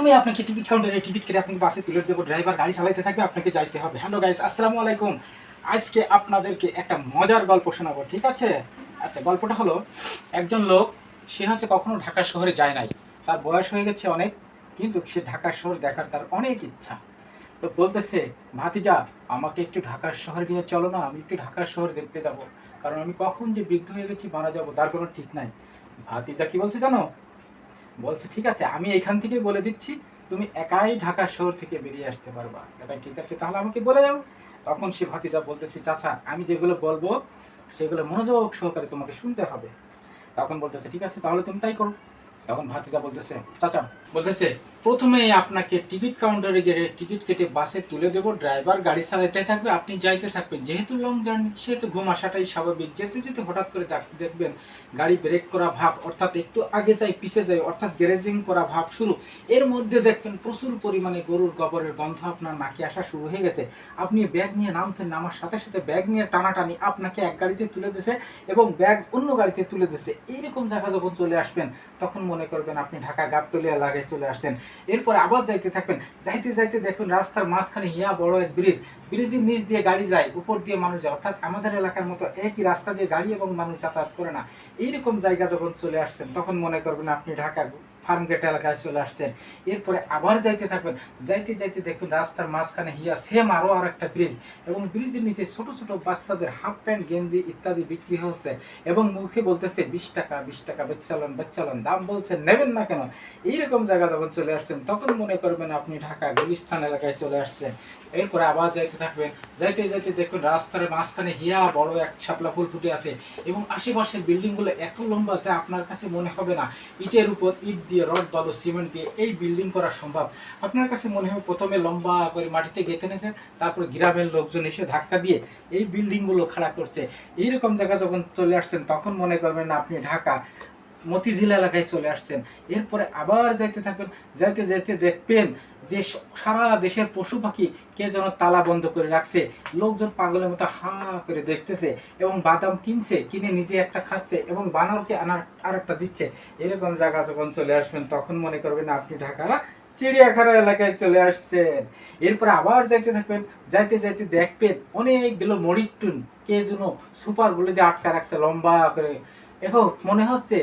প্রথমে আপনাকে টিকিট কাউন্টারে টিকিট কেটে আপনি বাসে তুলে দেবো, ড্রাইভার গাড়ি চালাইতে থাকবে, আপনাকে যাইতে হবে। হ্যালো গাইজ আসসালামু আলাইকুম। আজকে আপনাদেরকে একটা মজার গল্প শোনাবো, ঠিক আছে? আচ্ছা গল্পটা হলো, একজন লোক, সে হচ্ছে কখনো ঢাকা শহরে যায় নাই। তার বয়স হয়ে গেছে অনেক, কিন্তু সে ঢাকা শহর দেখার তার অনেক ইচ্ছা। তো বলতেছে, ভাতিজা, আমাকে একটু ঢাকার শহরে নিয়ে চলো না, আমি একটু ঢাকার শহর দেখতে যাব। কারণ আমি কখন যে বৃদ্ধ হয়ে গেছি, মারা যাব, তার কোনো ঠিক নাই। ভাতিজা কি বলছে জানো? বলছে, ঠিক আছে, আমি এখান থেকে বলে দিচ্ছি, তুমি একাই ঢাকা শহর থেকে বেরিয়ে আসতে পারবা। তাই ঠিক আছে, তাহলে আমাকে বলে দাও। তখন সে ভাতিজা বলতেছে, চাচা, আমি যেগুলো বলব, সেগুলো মনোযোগ সহকারে তোমাকে শুনতে হবে। তখন বলতেছে, ঠিক আছে, তাহলে তুমি তাই করো। তখন ভাতিজা বলতেছে, চাচা, বলতেছে প্রথমে আপনাকে টিকিট কাউন্টারে গিয়ে টিকিট কেটে বাসে তুলে দেবো, ড্রাইভার গাড়ি চালাতে থাকবে, আপনি যাইতে থাকবেন। যেহেতু লং জার্নি সেহেতু ঘুম আসাটাই স্বাভাবিক। যেতে যেতে হঠাৎ করে দেখবেন গাড়ি ব্রেক করা ভাব, অর্থাৎ একটু আগে যাই, পিছে যাই, অর্থাৎ গ্যারেজিং করা ভাব শুরু। এর মধ্যে দেখবেন প্রচুর পরিমাণে গরুর গোবরের গন্ধ আপনার নাকে আসা শুরু হয়ে গেছে। আপনি ব্যাগ নিয়ে নামছেন, নামার সাথে সাথে ব্যাগ নিয়ে টানাটানি আপনাকে এক গাড়িতে তুলে দিছে এবং ব্যাগ অন্য গাড়িতে তুলে দিছে। এইরকম জায়গা যখন চলে আসবেন, তখন মনে করবেন আপনি ঢাকা গাবতলিয়া লাগে চলে আসছেন। এরপরে আবার যাইতে থাকবেন। যাইতে যাইতে দেখবেন রাস্তার মাঝখানে ইয়া বড় এক ব্রিজ। ব্রিজের নিচ দিয়ে গাড়ি যায়, উপর দিয়ে মানুষ যায়। অর্থাৎ আমাদের এলাকার মতো একই রাস্তা দিয়ে গাড়ি এবং মানুষ যাতায়াত করে না। এইরকম জায়গা যখন চলে আসছেন, তখন মনে করবেন আপনি ঢাকা ফার্ম গেট এলাকায় চলে আসছেন। এরপরে আবার যাইতে থাকবেন। যাইতে যাইতে দেখবেন রাস্তার মাঝখানে হিয়া সেম আরও আর একটা ব্রিজ এবং ব্রিজের নিচে ছোট ছোট বাচ্চাদের হাফ প্যান্ট, গেঞ্জি ইত্যাদি বিক্রি হচ্ছে এবং মুখে বলতেছে, বিশ টাকা বিশ টাকা বেচালন বেচালন দাম বলছে, নেবেন না কেন? এইরকম জায়গা যখন চলে আসছেন, তখন মনে করবেন আপনি ঢাকা, গুলিস্তান এলাকায় চলে আসছেন। এরপরে আবার যাইতে থাকবেন যাইতে যাইতে দেখবেন রাস্তার মাঝখানে হিয়া বড় এক শাপলা ফুল ফুটে আছে এবং আশেপাশের বিল্ডিংগুলো এত লম্বা যে আপনার কাছে মনে হবে না, ইটের উপর ইট দিয়ে রড, বালু, সিমেন্ট দিয়ে এই বিল্ডিং করা সম্ভব। আপনার কাছে মনে হবে প্রথমে লম্বা করে মাটিতে গেঁথে নিয়েছেন তারপরে গ্রামের লোকজন এসে ধাক্কা দিয়ে এই বিল্ডিংগুলো খাড়া করছে। এইরকম জায়গা যখন চলে আসছেন, তখন মনে করবেন আপনি ঢাকা। মতিঝিল এলাকায় চলে আসছেন। এরপরে আবার যাইতে থাকবেন যাইতে যাইতে দেখবেন যে সারা দেশের পশু পাখি কে যেন তালা বন্ধ করে রাখছে। লোকজন পাগলের মতো হা করে দেখতেছে এবং বাদাম কিনছে, কিনে নিজে একটা খাচ্ছে এবং বানরকে আনার আরেকটা দিচ্ছে। এরকম জায়গা যখন চলে আসবেন, তখন মনে করবেন আপনি ঢাকা, চিড়িয়াখানা এলাকায় চলে আসছেন। এরপরে আবার যাইতে থাকবেন যাইতে যাইতে দেখবেন অনেকগুলো মরিটুন কে যেন সুপার বলে দিয়ে আটকা রাখছে লম্বা করে। এখন মনে হচ্ছে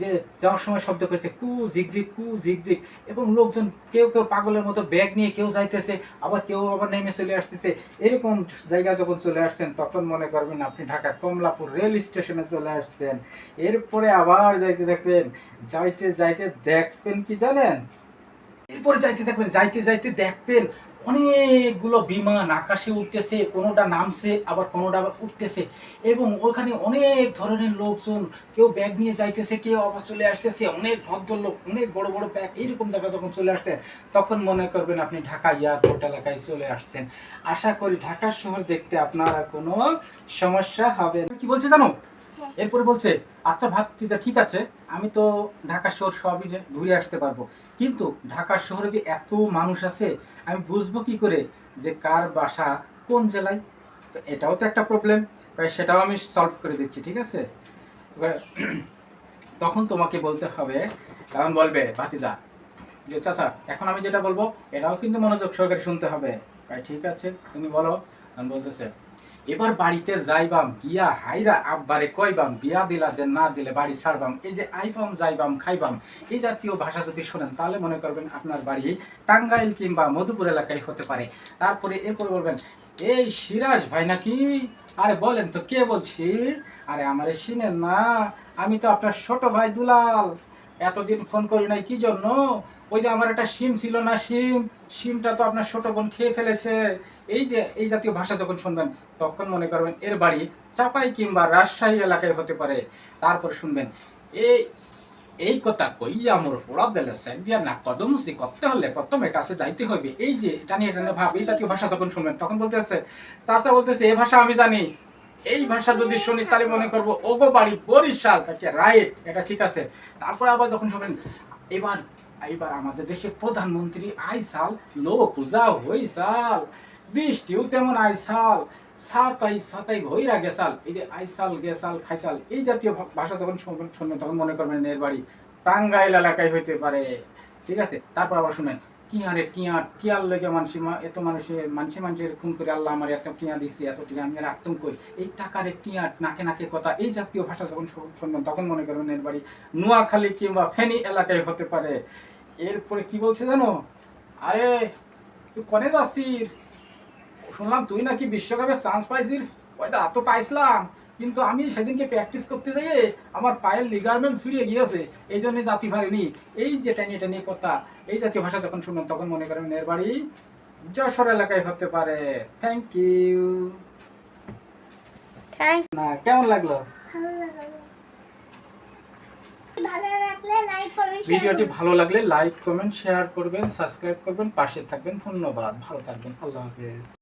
যে যাওয়ার সময় শব্দ করছে, কু ঝিকঝিক কু ঝিকঝিক এবং লোকজন কেউ কেউ পাগলের মতো ব্যাগ নিয়ে কেউ যাইতেছে, আবার কেউ আবার নেমে চলে আসতেছে। এরকম জায়গা যখন চলে আসছেন, তখন মনে করবেন আপনি ঢাকা কমলাপুর রেল স্টেশনে চলে আসছেন। এরপরে আবার যাইতে দেখবেন যাইতে যাইতে দেখবেন কি জানেন? এরপরে যাইতে থাকবেন, যাইতে যাইতে দেখবেন অনেকগুলো বিমান আকাশে উঠতেছে কোনোটা নামছে, আবার কোনোটা আবার উঠতেছে এবং ওখানে অনেক ধরনের লোকজন, কেউ ব্যাগ নিয়ে যাইতেছে, কেউ আবার চলে আসতেছে, অনেক ভদ্রলোক, অনেক বড় বড় ব্যাগ এইরকম জায়গা যখন চলে আসছে তখন মনে করবেন আপনি ঢাকা এয়ারপোর্ট এলাকায় চলে আসছেন আশা করি ঢাকা শহর দেখতে আপনার কোনো সমস্যা হবে। কি বলছে জানো এরপরে বলছে আচ্ছা ভাতিজা, ঠিক আছে, আমি তো ঢাকা শহর সবই ঘুরে আসতে পারব। কিন্তু ঢাকা শহরে যে এত মানুষ আছে, আমি বুঝব কি করে যে কার বাসা কোন জেলায়? তো এটাও তো একটা প্রবলেম তাই সেটাও আমি সলভ করে দিচ্ছি, ঠিক আছে? তখন তোমাকে বলতে হবে, কারণ বলবে, ভাতিজা, যে চাচা, এখন আমি যেটা বলব, এটাও কিন্তু মনোযোগ সহকারে শুনতে হবে। তাই ঠিক আছে, তুমি বলো আমি বলতেছে এবার বাড়িতে যাইবাম, গিয়া হাইরা আব্বারে কইবাম, বিয়া দিলা দেন, না দিলে বাড়ি ছাড়বাম, এই যে আইবাম, যাইবাম, খাইবাম, এই জাতীয় ভাষা যদি শোনেন, তাহলে মনে করবেন আপনার বাড়ি টাঙ্গাইল কিংবা মধুপুর এলাকায় হতে পারে। তারপরে এরপর বলবেন, এই সিরাজ ভাই নাকি? আরে বলেন তো, কে বলছি? আরে আমারে চিনেন না, আমি তো আপনার ছোট ভাই দুলাল। এতদিন ফোন করি নাই, কি জন্য? ওই যে আমার একটা সিম ছিল না সিম সিমটা তো আপনার ছোট বোন খেয়ে ফেলেছে। এই যে, এই জাতীয় ভাষা যখন শুনবেন, তখন মনে করবেন এর বাড়ি চাপাই কিংবা রাজশাহী এলাকায় হতে পারে। তারপর শুনবেন এই এই কথা কই যে আমার পোড়া দিলে দিয়া না, কদমসি করতে হলে প্রথমে কাছে যাইতে হবে এই যে টানি টানি ভাব, এই জাতীয় ভাষা যখন শুনবেন, তখন বলতেছে চাচা বলতেছে এই ভাষা আমি জানি। এই ভাষা যদি শুনি, তাহলে মনে করব, ওগো বাড়ি বরিশাল কাকে, রাইট, এটা ঠিক আছে। তারপরে আবার যখন শুনবেন, এবার এবার আমাদের দেশের প্রধানমন্ত্রী আইসাল। লোক যা হইসাল বৃষ্টিও তেমন আইসাল। সাতাই সাতাই ভৈরা গেসাল। এই যে আইসাল, গেসাল, খাইসাল, এই জাতীয় ভাষা যখন শুনবেন তখন মনে করবেন এর বাড়ি টাঙ্গাইল এলাকায় হইতে পারে। ঠিক আছে? তারপর আবার শুনেন টিয়া রে টিয়া, টিয়ার লেগে মানুষ এত মানুষের মানুষে মানুষের খুন করে আল্লাহ আমার এত টিয়া দিচ্ছে এত টিয়া আমি রাখতাম কই? এই টাকার টিয়া, নাকে নাকে কথা, এই জাতীয় ভাষা যখন শুনবেন তখন মনে করবেন এর বাড়ি নোয়াখালী কিংবা ফেনী এলাকায় হতে পারে। এরপরে কি বলছে জানো? আরে তুই কনে যাচ্ছিস? শুনলাম তুই নাকি বিশ্বকাপে চান্স পাইছিস। ওইটা তো পাইছিলাম। কিন্তু আমি সেদিনকে প্র্যাকটিস করতে যাইয়ে আমার পায়ের লিগারমেন্ট ছুড়িয়ে গিয়েছে। এই জন্য জাতি পারিনি এই যে টেনে টেনে কথা এই জাতীয় ভাষা যখন শুনলাম তখন মনে করেন এর বাড়ি যশোর এলাকায় হতে পারে। থ্যাংক ইউ না কেমন লাগল ভালো লাগলে লাইক কমেন্ট ভিডিওটি ভালো লাগলে লাইক কমেন্ট শেয়ার করবেন সাবস্ক্রাইব করবেন পাশে থাকবেন ধন্যবাদ। ভালো থাকবেন আল্লাহ হাফেজ।